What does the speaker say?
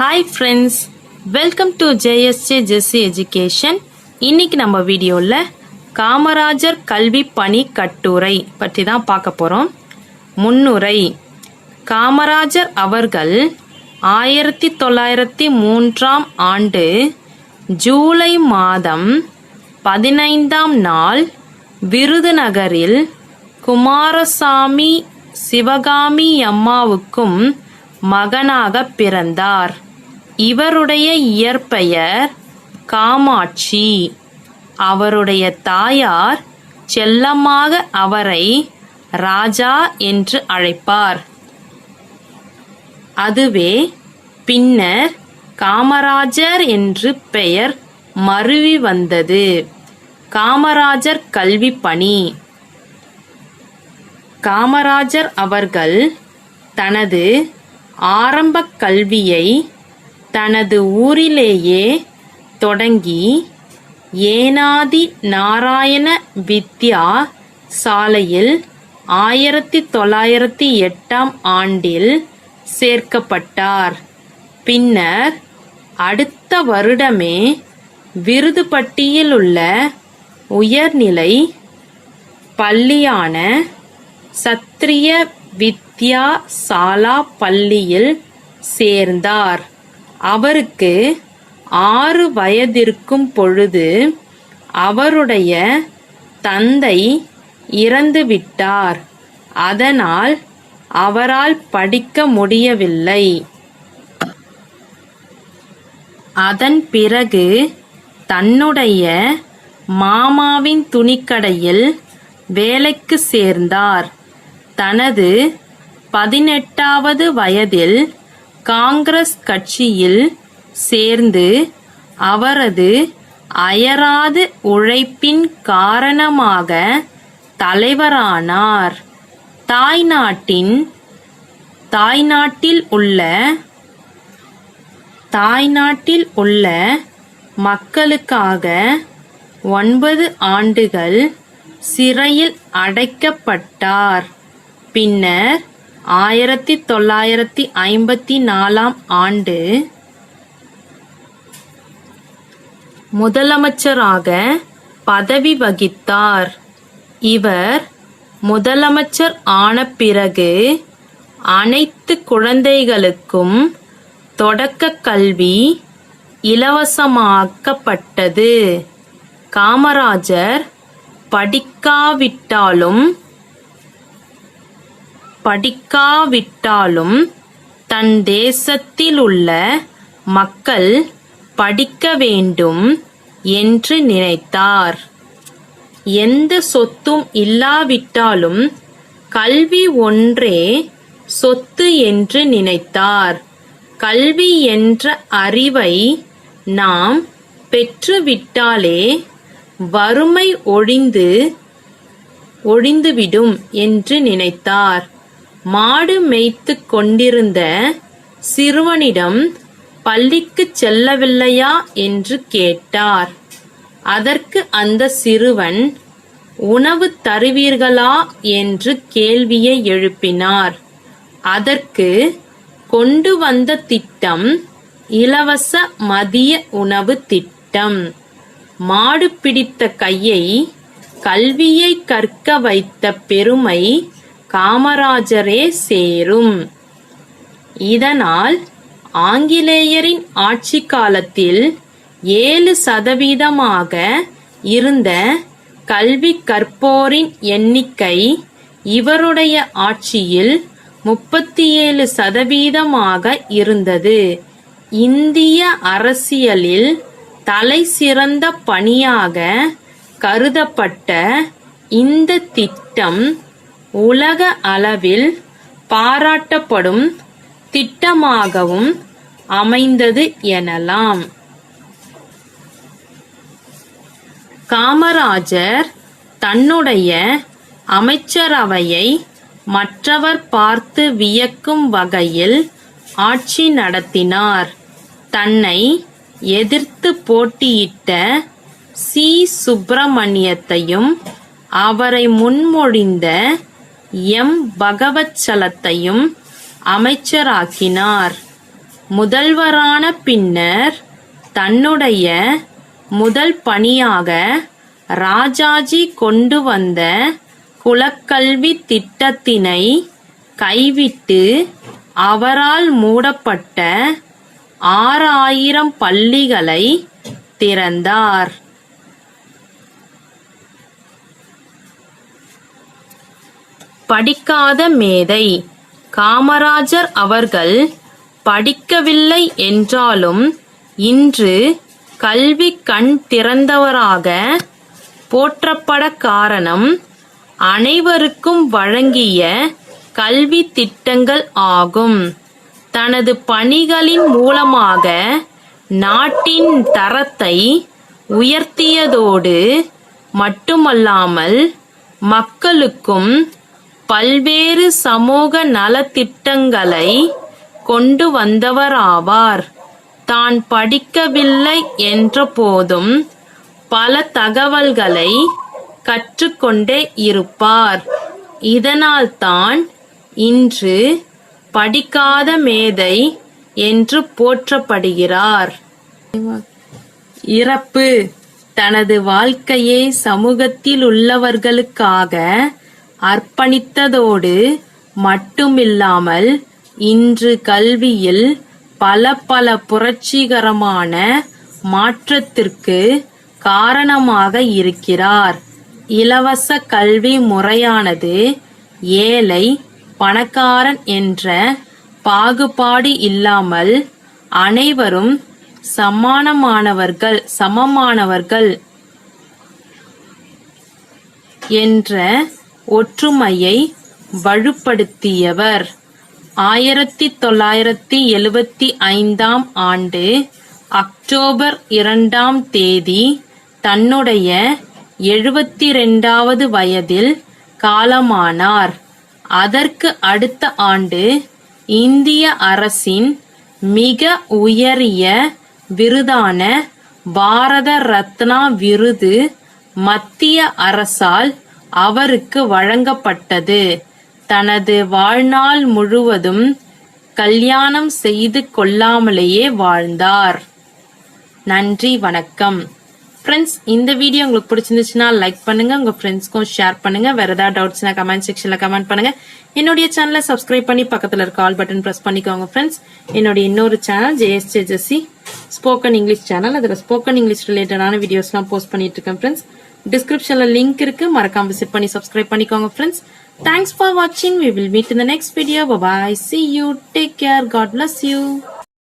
Hi friends welcome to J S J Jessie education இன்னைக்கு நம்ம வீடியோவில் காமராஜர் கல்வி பணி கட்டுரை பற்றி தான் பார்க்க போகிறோம் முன்னுரை. காமராஜர் அவர்கள் ஆயிரத்தி தொள்ளாயிரத்தி மூன்றாம் ஆண்டு ஜூலை மாதம் பதினைந்தாம் நாள் விருதுநகரில் குமாரசாமி சிவகாமி அம்மாவுக்கும் மகனாக பிறந்தார். இவருடைய இயற்பெயர் காமாட்சி. அவருடைய தாயார் செல்லமாக அவரை ராஜா என்று அழைப்பார். அதுவே பின்னர் காமராஜர் என்று பெயர் மருவி வந்தது. காமராஜர் கல்வி பணி. காமராஜர் அவர்கள் தனது ஆரம்ப கல்வியை தனது ஊரிலேயே தொடங்கி ஏனாதி நாராயண வித்யா சாலையில் ஆயிரத்தி தொள்ளாயிரத்தி எட்டாம் ஆண்டில் சேர்க்கப்பட்டார். பின்னர் அடுத்த வருடமே விருதுப்பட்டியில் உள்ள உயர்நிலை பள்ளியான சத்திரிய வித்யா சாலா பள்ளியில் சேர்ந்தார். அவருக்கு ஆறு வயதிருக்கும் பொழுது அவருடைய தந்தை இறந்துவிட்டார் அதனால் அவரால் படிக்க முடியவில்லை. அதன் பிறகு தன்னுடைய மாமாவின் துணிக்கடையில் வேலைக்கு சேர்ந்தார். தனது பதினெட்டாவது வயதில் காங்கிரஸ் கட்சியில் சேர்ந்து அவரது அயராது உழைப்பின் காரணமாக தலைவரானார். தாய்நாட்டின் தாய்நாட்டில் உள்ள தாய்நாட்டில் உள்ள மக்களுக்காக ஒன்பது ஆண்டுகள் சிறையில் அடைக்கப்பட்டார். பின்னர் ஆயிரத்தி தொள்ளாயிரத்தி ஐம்பத்தி நாலாம் ஆண்டு முதலமைச்சராக பதவி வகித்தார். இவர் முதலமைச்சர் ஆன பிறகு அனைத்து குழந்தைகளுக்கும் தொடக்க கல்வி இலவசமாக்கப்பட்டது. காமராஜர் படிக்காவிட்டாலும் படிக்காவிட்டாலும் தன் தேசத்தில் உள்ள மக்கள் படிக்க வேண்டும் என்று நினைத்தார். எந்த சொத்தும் இல்லாவிட்டாலும் கல்வி ஒன்றே சொத்து என்று நினைத்தார். கல்வி என்ற அறிவை நாம் பெற்றுவிட்டாலே வறுமை ஒழிந்து ஒழிந்துவிடும் என்று நினைத்தார். மாடு மேய்த்து கொண்டிருந்த சிறுவனிடம் பள்ளிக்கு செல்லவில்லையா என்று கேட்டார். அதற்கு அந்த சிறுவன் உணவு தருவீர்களா? என்று கேள்வியை எழுப்பினார். அதற்கு கொண்டு வந்த திட்டம் இலவச மதிய உணவு திட்டம். மாடு பிடித்த கையை கல்வியை கற்க வைத்த பெருமை காமராஜரே சேரும். இதனால் ஆங்கிலேயரின் ஆட்சி காலத்தில் ஏழு சதவீதமாக இருந்த கல்வி கற்போரின் எண்ணிக்கை இவருடைய ஆட்சியில் முப்பத்தி ஏழு சதவீதமாக இருந்தது. இந்திய அரசியலில் தலை சிறந்த பணியாக கருதப்பட்ட இந்த திட்டம் உலக அளவில் பாராட்டப்படும் திட்டமாகவும் அமைந்தது எனலாம். காமராஜர் தன்னுடைய அமைச்சரவையை மற்றவர் பார்த்து வியக்கும் வகையில் ஆட்சி நடத்தினார். தன்னை எதிர்த்து போட்டியிட்ட சி. சுப்பிரமணியத்தையும் அவரை முன்மொழிந்த எம். பகவச்சலத்தையும் அமைச்சராக்கினார். முதல்வரான பின்னர் தன்னுடைய முதல் பணியாக ராஜாஜி கொண்டு வந்த குலக்கல்வி திட்டத்தினை கைவிட்டு அவரால் மூடப்பட்ட ஆறாயிரம் பள்ளிகளை திறந்தார். படிக்காத மேதை. காமராஜர் அவர்கள் படிக்கவில்லை என்றாலும் இன்று கல்வி கண் திறந்தவராக போற்றப்பட காரணம் அனைவருக்கும் வழங்கிய கல்வி திட்டங்கள் ஆகும். தனது பணிகளின் மூலமாக நாட்டின் தரத்தை உயர்த்தியதோடு மட்டுமல்லாமல் மக்களுக்கும் பல்வேறு சமூக நலத்திட்டங்களை கொண்டு வந்தவராவார். தான் படிக்கவில்லை என்ற போதும் பல தகவல்களை கற்றுக்கொண்டே இருப்பார். இதனால்தான் இன்று படிக்காத மேதை என்று போற்றப்படுகிறார். இறப்பு தனது வாழ்க்கையை சமூகத்தில் உள்ளவர்களுக்காக அர்ப்பணித்ததோடு மட்டுமில்லாமல் இன்று கல்வியில் பல பல புரட்சிகரமான மாற்றத்திற்கு காரணமாக இருக்கிறார். இலவச கல்வி முறையானது ஏழை பணக்காரன் என்ற பாகுபாடு இல்லாமல் அனைவரும் சமானமானவர்கள் சமமானவர்கள் என்ற ஒற்றுமையை வலுப்படுத்தியவர். ஆயிரத்தி தொள்ளாயிரத்தி எழுபத்தி ஐந்தாம் ஆண்டு அக்டோபர் இரண்டாம் தேதி தன்னுடைய எழுபத்தி ரெண்டாவது வயதில் காலமானார். அதற்கு அடுத்த ஆண்டு இந்திய அரசின் மிக உயரிய விருதான பாரத ரத்னா விருது மத்திய அரசால் அவருக்கு வழங்கப்பட்டது. தனது வாழ்நாள் முழுவதும் கல்யாணம் செய்து கொள்ளாமலேயே வாழ்ந்தார். நன்றி வணக்கம். ஃப்ரெண்ட்ஸ் இந்த வீடியோ உங்களுக்கு பிடிச்சிருந்துச்சுன்னா லைக் பண்ணுங்க உங்க ஃப்ரெண்ட்ஸ்க்கும் ஷேர் பண்ணுங்க. வேற ஏதாவது டவுட்ஸ்னா கமெண்ட் செக்ஷன்ல கமெண்ட் பண்ணுங்க. என்னுடைய சேனலை சப்ஸ்கிரைப் பண்ணி பக்கத்துல இருக்க ஆல் பட்டன் பிரஸ் பண்ணிக்கோங்க ஃப்ரெண்ட்ஸ் என்னுடைய இன்னொரு channel J S J Jessie spoken English channel அதுல ஸ்போக்கன் இங்கிலீஷ் ரிலேட்டடான வீடியோஸ்லாம் போஸ்ட் பண்ணிட்டு இருக்கேன் ஃப்ரெண்ட்ஸ் டிஸ்கிரிப்ஷன்ல லிங்க் இருக்கு. மறக்காம விசிட் பண்ணி சப்ஸ்கிரைப் பண்ணிக்கோங்க ஃப்ரெண்ட்ஸ் தேங்க்ஸ் ஃபார் வாட்சிங் we will meet in the next video bye see you take care god bless you